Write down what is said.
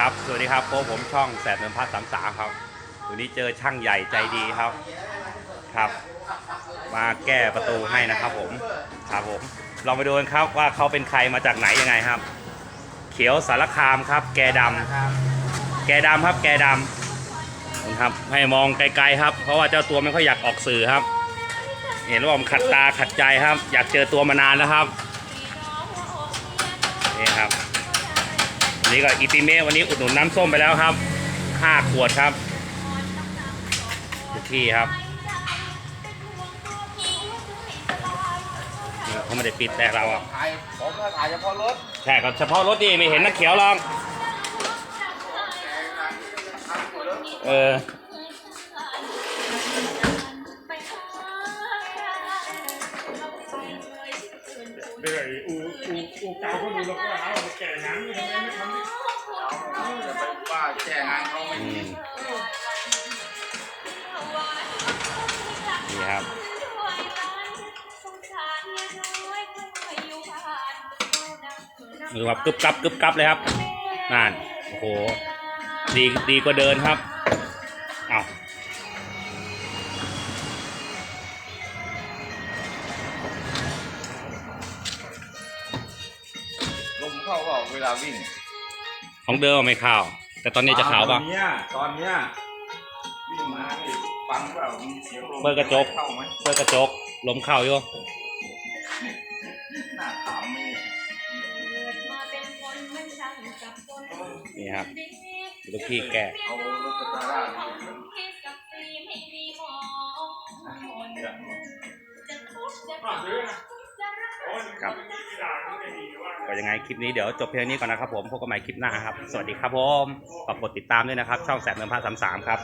ครับ สวัสดีครับพบผมช่องแสบเนินพัดสามสาครับวันนี้เจอช่างใหญ่ใจดีครับครับ มาแก้ประตูให้นะครับผมครับผมลองไปดูกันครับว่าเขาเป็นใครมาจากไหนยังไงครับ เขียวสารคามครับ แกดำแกดำครับ แกดำนะครับให้มองไกลๆครับ เพราะว่าเจ้าตัวไม่ค่อยอยากออกสื่อครับ เห็นว่าผมขัดตาขัดใจครับ อยากเจอตัวมานานแล้วครับ นนี้ก็อีติเมะวันนี้อุดหนุนน้ำส้มไปแล้วครับห้าขวดครับทุกที่ครับนี่เขาไม่ได้ปิดแต่เราอะถ่ายผมก็ถ่ายเฉพาะรถใช่ครับเฉพาะรถดีไม่เห็นนักเขียวหรอกเออ เดี๋ยวอูอูอูเก่าเขาดูแล้วก็เอาแก่หนังทำไมไม่ทำจะไปว่าแจ้งงานเขาไม่ดีนี่ครับดูครับกึบกับกึบกับเลยครับนั่นโอ้โหดีดีกว่าเดินครับ เข้าเปล่าเวลาวิ่งของเดิมไม่ขาวแต่ตอนนี้จะขาวป่ะ ตอนเนี้ยตอนเนี้ยวิ่งมานี่ฟังเปล่ามีเสียงลมเปิดกระจก เข้าไหมเปิดกระจกลมเข้าอยู่หน้าถามมีนี่ครับลูกพี่แกะเอารถสตาร์ทได้ครับ ก็ยังไงคลิปนี้เดี๋ยวจบเพียงนี้ก่อนนะครับผมพบกันใหม่คลิปหน้าครับ สวัสดีครับผมฝากกดติดตามด้วยนะครับ ช่องแสบเมืองพาสามสามครับ